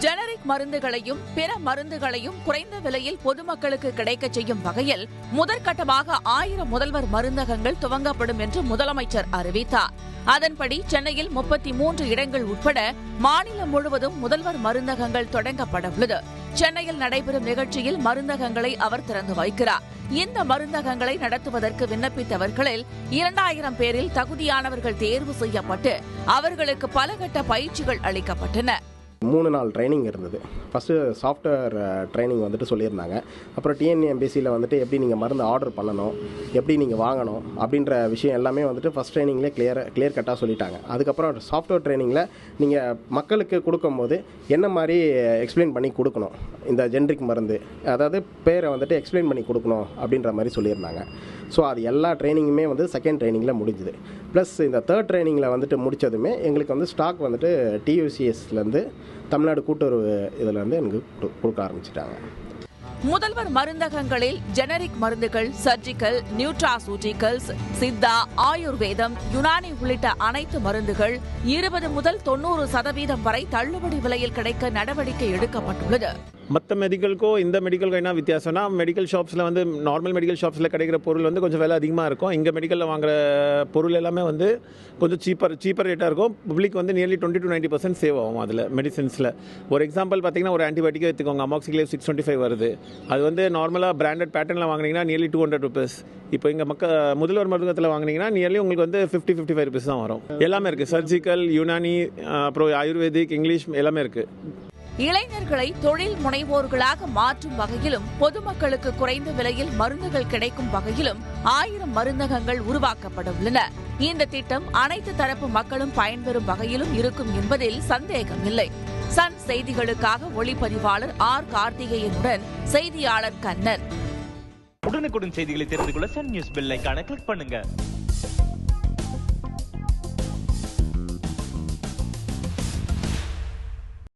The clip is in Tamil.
ஜெனரிக் மருந்துகளையும் பிற மருந்துகளையும் குறைந்த விலையில் பொதுமக்களுக்கு கிடைக்கச் செய்யும் வகையில் முதற்கட்டமாக ஆயிரம் முதல்வர் மருந்தகங்கள் துவங்கப்படும் என்று முதலமைச்சர் அறிவித்தார். அதன்படி சென்னையில் முப்பத்தி மூன்று இடங்கள் உட்பட மாநிலம் முழுவதும் முதல்வர் மருந்தகங்கள் தொடங்கப்பட உள்ளது. சென்னையில் நடைபெறும் நிகழ்ச்சியில் மருந்தகங்களை அவர் திறந்து வைக்கிறார். இந்த மருந்தகங்களை நடத்துவதற்கு விண்ணப்பித்தவர்களில் இரண்டாயிரம் பேரில் தகுதியானவர்கள் தேர்வு செய்யப்பட்டு அவர்களுக்கு பலகட்ட பயிற்சிகள் அளிக்கப்பட்டன. மூணு நாள் ட்ரைனிங் இருந்தது. ஃபஸ்ட்டு சாஃப்ட்வேர் ட்ரைனிங் வந்துட்டு சொல்லியிருந்தாங்க. அப்புறம் டிஎன்எம்பிசியில் வந்துட்டு எப்படி நீங்கள் மருந்து ஆர்டர் பண்ணணும் எப்படி நீங்கள் வாங்கணும் அப்படின்ற விஷயம் எல்லாமே வந்துட்டு ஃபஸ்ட் ட்ரைனிங்லேயே கிளியர் கிளியர் கட்டாக சொல்லிட்டாங்க. அதுக்கப்புறம் சாஃப்ட்வேர் ட்ரைனிங்கில் நீங்கள் மக்களுக்கு கொடுக்கும்போது என்ன மாதிரி எக்ஸ்பிளைன் பண்ணி கொடுக்கணும்? இந்த ஜென்ரிக் மருந்து அதாவது பேரை வந்துட்டு எக்ஸ்பிளைன் பண்ணி கொடுக்கணும் அப்படின்ற மாதிரி சொல்லியிருந்தாங்க. ஸோ அது எல்லா ட்ரைனிங்குமே வந்து செகண்ட் ட்ரைனிங்கில் முடிஞ்சுது. ப்ளஸ் இந்த தேர்ட் ட்ரைனிங்கில் வந்துட்டு முடித்ததுமே எங்களுக்கு வந்து ஸ்டாக் வந்துட்டு டியூசிஎஸ்லேருந்து தமிழ்நாடு கூட்டுறவு இதில் இருந்து எனக்கு கொடுக்க ஆரம்பிச்சிட்டாங்க. முதல்வர் மருந்தகங்களில் ஜெனரிக் மருந்துகள் சர்ஜிக்கல் நியூட்ராசூட்டிகல்ஸ் சித்தா ஆயுர்வேதம் யுனானி உள்ளிட்ட அனைத்து மருந்துகள் இருபது முதல் தொண்ணூறு சதவீதம் வரை தள்ளுபடி விலையில் கிடைக்க நடவடிக்கை எடுக்கப்பட்டுள்ளது. மற்ற மெடிக்கலுக்கும் இந்த மெடிக்கலுக்கும் என்ன வித்தியாசம்னா மெடிக்கல் ஷாப்ஸில் வந்து நார்மல் மெடிக்கல் ஷாப்ஸில் கிடைக்கிற பொருள் வந்து கொஞ்சம் விலை அதிகமாக இருக்கும். இங்கே மெடிக்கலில் வாங்குற பொருள் எல்லாமே வந்து கொஞ்சம் சீப்பர் சீப்பர் ரேட்டாக இருக்கும். பப்ளிக் வந்து nearly twenty to ninety percent save ஆகும் அதில் மெடிசன்ஸில் ஒரு எக்ஸாம்பிள் பார்த்தீங்கன்னா ஒரு ஆன்டிபயோட்டிக்கே எடுத்துக்கோங்க. அமாக்சிக்லேவ் சிக்ஸ் டுவெண்ட்டி ஃபைவ் வருது. அது வந்து நார்மலாக பிராண்டட் பேட்டர்னில் வாங்கினீங்கன்னா நியர்லி டூ ஹண்ட்ரட் ருபீஸ் இப்போ இங்கே மக்க முதல்வர் மருத்துவத்தில் வாங்கினீங்கன்னா நியர்லி உங்களுக்கு வந்து ஃபிஃப்டி ஃபிஃப்டி ஃபைவ் ருபீஸ் தான் வரும். எல்லாமே இருக்குது சர்ஜிக்கல் யுனானி அப்புறம் ஆயுர்வேதிக் இங்கிலீஷ் எல்லாமே இருக்குது இளைஞர்களை தொழில் முனைவோர்களாக மாற்றும் வகையிலும் பொதுமக்களுக்கு குறைந்த விலையில் மருந்துகள் கிடைக்கும் வகையிலும் ஆயிரம் மருந்தகங்கள் உருவாக்கப்பட உள்ளன இந்த திட்டம் அனைத்து தரப்பு மக்களும் பயன்பெறும் வகையிலும் இருக்கும் என்பதில் சந்தேகமில்லை சன் செய்திகளுக்காக ஒளிப்பதிவாளர் ஆர் கார்த்திகேயனுடன் செய்தியாளர் கண்ணன். உடனுக்குடன் செய்திகளை தெரிந்து கொள்ள சன் நியூஸ் பெல் கிளிக் பண்ணுங்க.